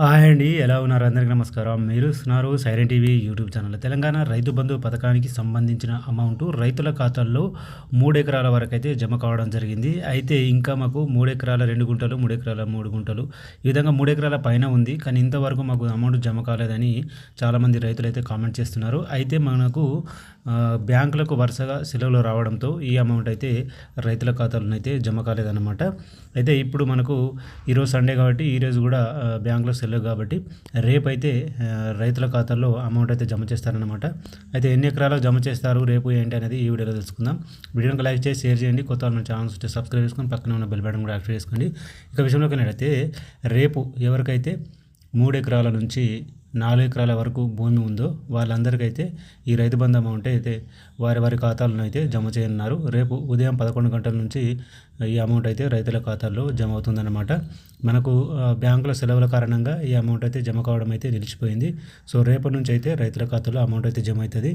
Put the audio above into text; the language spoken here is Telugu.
హాయ్ అండి. ఎలా ఉన్నారు? అందరికీ నమస్కారం. మీరు చూస్తున్నారు siren TV YouTube channel. Telangana Rythu Bandhu పథకానికి సంబంధించిన అమౌంట్ రైతుల ఖాతాల్లో మూడు ఎకరాల వరకు అయితే జమ కావడం జరిగింది. అయితే ఇంకా మాకు మూడు ఎకరాల రెండు గుంటలు మూడు ఎకరాల మూడు గుంటలు ఈ విధంగా మూడు ఎకరాల పైన ఉంది. కానీ ఇంతవరకు మాకు అమౌంట్ జమ కాలేదని చాలామంది రైతులు అయితే కామెంట్ చేస్తున్నారు. అయితే మనకు బ్యాంకులకు వరుసగా సెలవులు రావడంతో ఈ అమౌంట్ అయితే రైతుల ఖాతాలను అయితే జమ కాలేదన్నమాట. అయితే ఇప్పుడు మనకు ఈరోజు సండే కాబట్టి ఈరోజు కూడా బ్యాంకులో సెలవు కాబట్టి రేపైతే రైతుల ఖాతాల్లో అమౌంట్ అయితే జమ చేస్తారనమాట అయితే ఎన్ని ఎకరాలకు జమ చేస్తారు రేపు ఏంటి అనేది ఈ వీడియోలో తెలుసుకుందాం. వీడియోకి లైక్ చేసి షేర్ చేయండి. కొత్త మన ఛానల్స్ ఉంటే సబ్స్క్రైబ్ చేసుకొని పక్కన ఉన్న బెల్ బటన్ కూడా యాక్టివ్ చేసుకోండి. ఇక విషయంలోకి అయితే రేపు ఎవరికైతే మూడు ఎకరాల నుంచి నాలుగు ఎకరాల వరకు భూమి ఉందో వాళ్ళందరికైతే ఈ రైతు బంధు అమౌంట్ అయితే వారి వారి ఖాతాలను అయితే జమ చేయనున్నారు. రేపు ఉదయం పదకొండు గంటల నుంచి ఈ అమౌంట్ అయితే రైతుల ఖాతాల్లో జమ అవుతుందన్నమాట. మనకు బ్యాంకుల సెలవుల కారణంగా ఈ అమౌంట్ అయితే జమ కావడం అయితే నిలిచిపోయింది. సో రేపటి నుంచి అయితే రైతుల ఖాతాలో అమౌంట్ అయితే జమ అవుతుంది.